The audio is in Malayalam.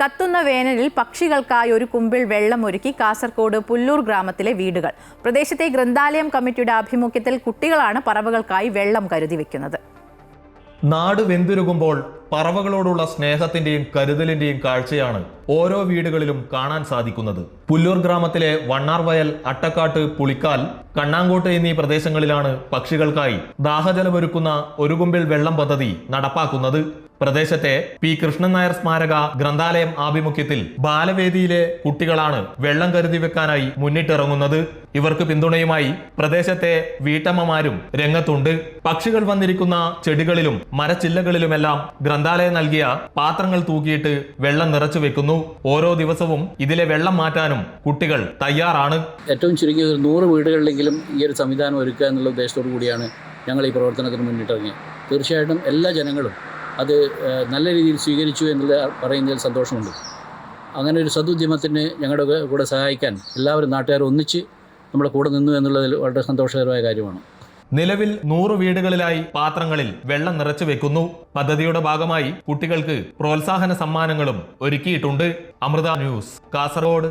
കത്തുന്ന വേനലിൽ പക്ഷികൾക്കായി ഒരു കുമ്പിൾ വെള്ളം ഒരുക്കി പുല്ലൂർ ഗ്രാമത്തിലെ വീടുകൾ. പ്രദേശത്തെ ഗ്രന്ഥാലയം കമ്മിറ്റിയുടെ ആഭിമുഖ്യത്തിൽ കുട്ടികളാണ് പറവകൾക്കായി വെള്ളം കരുതി വെക്കുന്നത്. നാട് വെന്തുരുകുമ്പോൾ പറവകളോടുള്ള സ്നേഹത്തിന്റെയും കരുതലിന്റെയും കാഴ്ചയാണ് ഓരോ വീടുകളിലും കാണാൻ സാധിക്കുന്നത്. പുല്ലൂർ ഗ്രാമത്തിലെ വണ്ണാർവയൽ അട്ടക്കാട്ട് പുളിക്കാൽ കണ്ണാങ്കോട്ട് എന്നീ പ്രദേശങ്ങളിലാണ് പക്ഷികൾക്കായി ദാഹജലമൊരുക്കുന്ന ഒരു കുമ്പിൽ വെള്ളം പദ്ധതി നടപ്പാക്കുന്നത്. പ്രദേശത്തെ പി. കൃഷ്ണൻ നായർ സ്മാരക ഗ്രന്ഥാലയം ആഭിമുഖ്യത്തിൽ ബാലവേദിയിലെ കുട്ടികളാണ് വെള്ളം കരുതി വെക്കാനായി മുന്നിട്ടിറങ്ങുന്നത്. ഇവർക്ക് പിന്തുണയുമായി പ്രദേശത്തെ വീട്ടമ്മമാരും രംഗത്തുണ്ട്. പക്ഷികൾ വന്നിരിക്കുന്ന ചെടികളിലും മരച്ചില്ലകളിലുമെല്ലാം ഗ്രന്ഥാലയം നൽകിയ പാത്രങ്ങൾ തൂക്കിയിട്ട് വെള്ളം നിറച്ചു വെക്കുന്നു. ഓരോ ദിവസവും ഇതിലെ വെള്ളം മാറ്റാനും കുട്ടികൾ തയ്യാറാണ്. ഏറ്റവും ചുരുങ്ങിയ നൂറ് വീടുകളിലെങ്കിലും ഈ ഒരു സംവിധാനം ഒരുക്കുക എന്നുള്ള ഉദ്ദേശത്തോടു കൂടിയാണ് ഞങ്ങൾ ഈ പ്രവർത്തനത്തിന് മുന്നിട്ടിറങ്ങിയത്. തീർച്ചയായിട്ടും എല്ലാ ജനങ്ങളും അത് നല്ല രീതിയിൽ സ്വീകരിച്ചു എന്നുള്ള പറയുന്നതിൽ സന്തോഷമുണ്ട്. അങ്ങനെ ഒരു സതുദ്യമത്തിന് ഞങ്ങളുടെ കൂടെ സഹായിക്കാൻ എല്ലാവരും നാട്ടുകാരും ഒന്നിച്ച് നമ്മുടെ കൂടെ നിന്നു എന്നുള്ളതിൽ വളരെ സന്തോഷകരമായ കാര്യമാണ്. നിലവിൽ നൂറ് വീടുകളിലായി പാത്രങ്ങളിൽ വെള്ളം നിറച്ചു വെക്കുന്നു. പദ്ധതിയുടെ ഭാഗമായി കുട്ടികൾക്ക് പ്രോത്സാഹന സമ്മാനങ്ങളും ഒരുക്കിയിട്ടുണ്ട്. അമൃത ന്യൂസ് കാസർഗോഡ്.